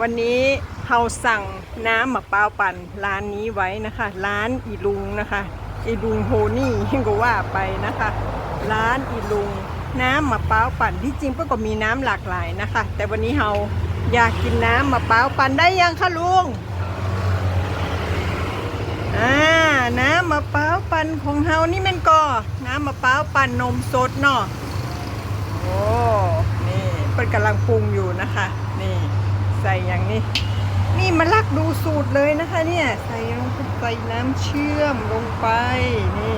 วันนี้เราสั่งน้ำมะพร้าวปั่นร้านนี้ไว้นะคะ ร้านอีลุงนะคะอีลุงโฮนี่ก็ว่าไปนะคะ ร้านอีลุงน้ำมะพร้าวปั่นที่จริงเพื่อก็มีน้ำหลากหลายนะคะ แต่วันนี้เราอยากกินน้ำมะพร้าวปั่นได้ยังคะลุงอ่าน้ำมะพร้าวปั่นของเฮานี่มันก็น้ำมะพร้าวปั่นนมสดเนาะโอ้นี่เปิ้นกำลังปรุงอยู่นะคะ นี่ ใส่อย่างนี้ นี่มาลักดูสูตรเลยนะคะเนี่ยใส่ลงไปใส่น้ำเชื่อมลงไปนี่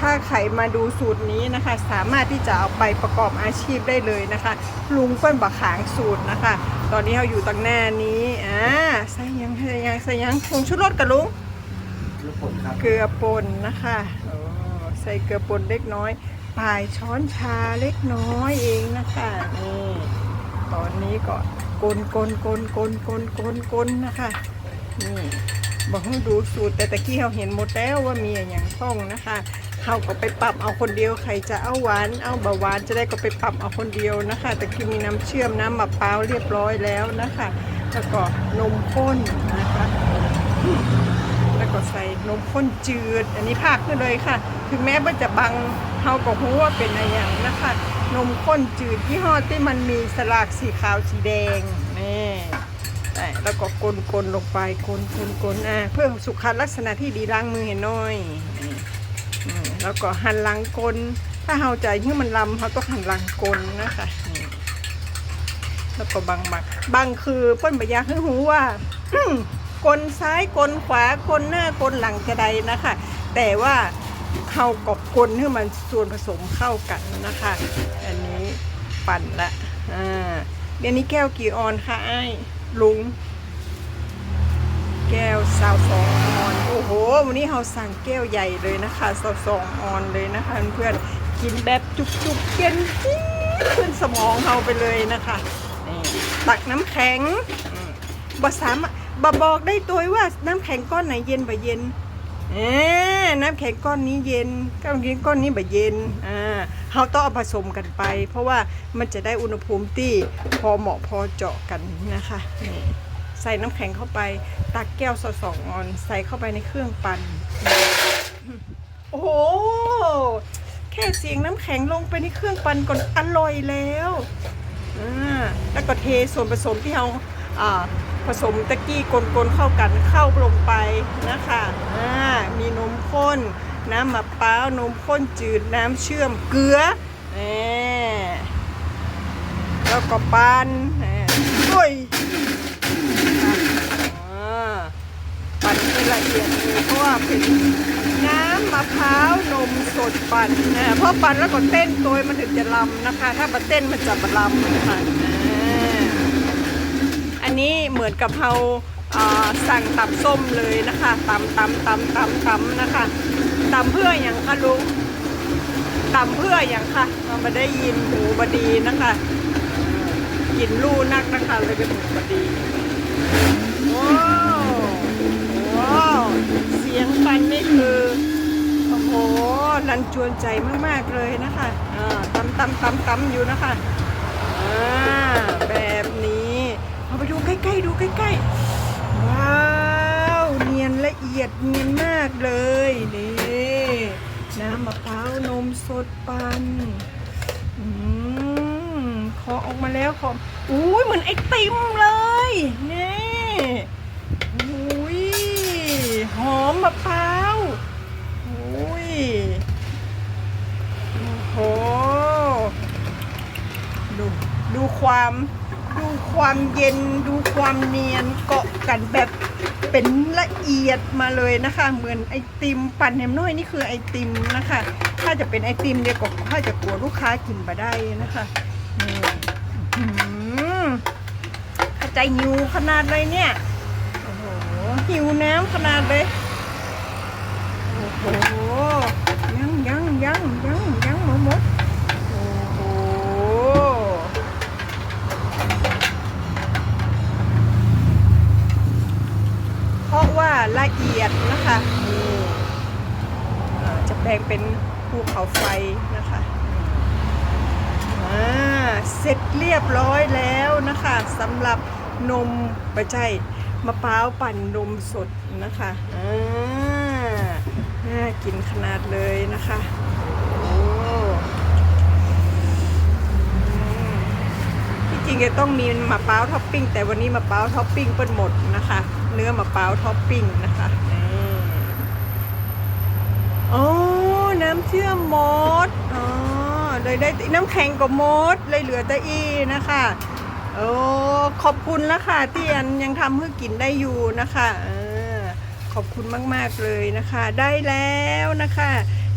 ถ้าใครมาดูสูตรนี้นะคะ สามารถที่จะเอาไปประกอบอาชีพได้เลยนะคะ ลุงเปิ้นบักขางสูตรนะคะ ตอนนี้เราอยู่ตรงหน้านี้อ่าใส่ยังใส่ยังใส่ยังผงชูรสกับลุงลูกผลครับเกลือป่นนะคะโอ้ใส่เกลือป่นเล็กน้อยปลายช้อนชาเล็กน้อยเองนะคะนี่ตอนนี้ก็ กลกลกลกลกลกลกลนะคะนี่บอกให้ดูสูตรแต่ตะกี้เราเห็นหมดแล้วว่ามีอย่างท่องนะคะเขาก็ไปปรับเอาคนเดียวใครจะเอาหวานเอาเบาหวานจะได้ก็ไปปรับเอาคนเดียวนะคะแต่กี้มีน้ำเชื่อมน้ำมะพร้าวเรียบร้อยแล้วนะคะแล้วก็นมข้นนะ ใส่นมข้นจืด อันนี้ภาคขึ้นเลยค่ะ ถึงแม้ว่าจะบังเฮาก็รู้ว่าเป็นอะไรอย่างนะคะ นมข้นจืดยี่ห้อที่มันมีสลากสีขาวสีแดงนี่แล้วก็กลกลๆลงไปกลกลกลอะเพื่อสุขลักษณะที่ดีล้างมือเห็นน้อยแล้วก็หันหลังกลถ้าเฮาใจที่มันลำเขาต้องหันหลังกลนะคะแล้วก็บังบังบังคือเป้นบอยากให้รู้ว่า กลซ้ายกลขวากลหน้ากลหลังจะใดนะคะ แต่ว่าเข้ากับกลให้มันส่วนผสมเข้ากันนะคะ อันนี้ปั่นละอ่าเดี๋ยวนี้แก้วกี่ออนคะไอ้ายลุง แก้วสาวสองออน โอ้โห วันนี้เราสั่งแก้วใหญ่เลยนะคะสาวสองออนเลยนะคะเพื่อนๆกินแบบจุกๆเย็นจี๊ดขึ้นสมองเราไปเลยนะคะนี่ตักน้ำแข็งอืมบสามารถ บบอกได้ตัวว่าน้ำแข็งก้อนไหนเย็นบ่เย็นเอ๊น้ำแข็งก้อนนี้เย็นก้อนนี้ก้อนนี้บ่เย็นอ่าเราต้องเอาผสมกันไป เพราะว่ามันจะได้อุณหภูมิที่พอเหมาะพอเจาะกันนะคะนี่ใส่น้ำแข็งเข้าไป ตักแก้วสดสองออน ใส่เข้าไปในเครื่องปั่น โอ้โห แค่เสียงน้ำแข็งลงไปในเครื่องปั่นก่อนอร่อยแล้วอ่าแล้วก็เทส่วนผสมที่เราอ่า ผสมตะกี้กลนๆเข้ากันเข้าลงไปนะคะอ่ามีนมข้น น้ำมะพร้าวนมข้นจืดน้ำเชื่อมเกลือแล้วก็ปั่นแหมด้วยอ่าปั่นให้ละเอียดเลยเพราะว่าเป็นน้ำมะพร้าวนมสดปั่นนะเพราะปั่นแล้วก็เต้นโดยมันถึงจะลำนะคะ ถ้ามาเต้นมันจะมาลำนะคะอ่า อันนี้เหมือนกับเราสั่งตับส้มเลยนะคะตำตำตำตำตำนะคะตำเพื่ออย่างคะลุงตำเพื่ออย่างค่ะมาได้ยินหูบดีนะคะกินลู่นักนะคะเลยเป็นหูบดีว้าวว้าวเสียงปันนี่คือโอ้โหรันจวนใจมากๆเลยนะคะอ่าตำตำตำตำอยู่นะคะอ่าแบบนี้ ล้ๆ ดูใกล้ๆ ว้าวเนียนละเอียดเนียนมากเลยนี่น้ำมะพร้าวนมสดปั่นอืมขอออกมาแล้วขออุ้ยเหมือนไอติมเลยนี่อุ้ยหอมมะพร้าวอุ้ยโอ้โหดูดูความ ดูความเย็นดูความเนียนเกาะกันแบบเป็นละเอียดมาเลยนะคะ เหมือนไอติมปั่นแหนมน้อยนี่คือไอติมนะคะ ถ้าจะเป็นไอติมเดียวก็ถ้าจะกลัวลูกค้ากินมาได้นะคะอื้อหือเข้าใจหิวขนาดเลยเนี่ยโอ้โหหิวน้ำขนาดเลยโอ้โหยังยังยังยังยังหมดหมดโอ้โห เพราะว่าละเอียดนะคะนี่อ่าจะแปลง เป็นภูเขาไฟนะคะอ่าเสร็จเรียบร้อยแล้วนะคะสำหรับนมไม่ใช่มะพร้าวปั่นนมสดนะคะอ่าน่ากินขนาดเลยนะคะที่จริงจะต้องมีมะพร้าวท็อปปิ้งแต่วันนี้มะพร้าวท็อปปิ้งเปิ้นหมดนะคะ เนื้อมะพร้าวท็อปปิ้งนะคะอืมโอ้ น้ำเชื่อมมดอ๋อเลยได้น้ำแข็งกับมดเลยเหลือแต่อีนะคะโอ้ขอบคุณล้วค่ะที่อันยังทำให้กินได้อยู่นะคะเออขอบคุณมากๆเลยนะคะ ได้แล้วนะคะ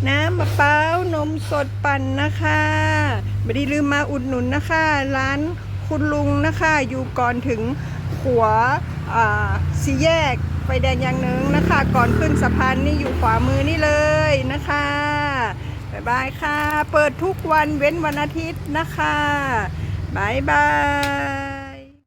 น้ำมะพร้าวนมสดปั่นนะคะไม่ได้ลืมมาอุดหนุนนะคะ ร้านคุณลุงนะคะ อยู่ก่อนถึงขัวสี่แยก ไฟแดงอย่างหนึ่งนะคะ ก่อนขึ้นสะพานนี่อยู่ขวามือนี่เลยนะคะบ๊ายบายค่ะ เปิดทุกวันเว้นวันอาทิตย์นะคะบายบาย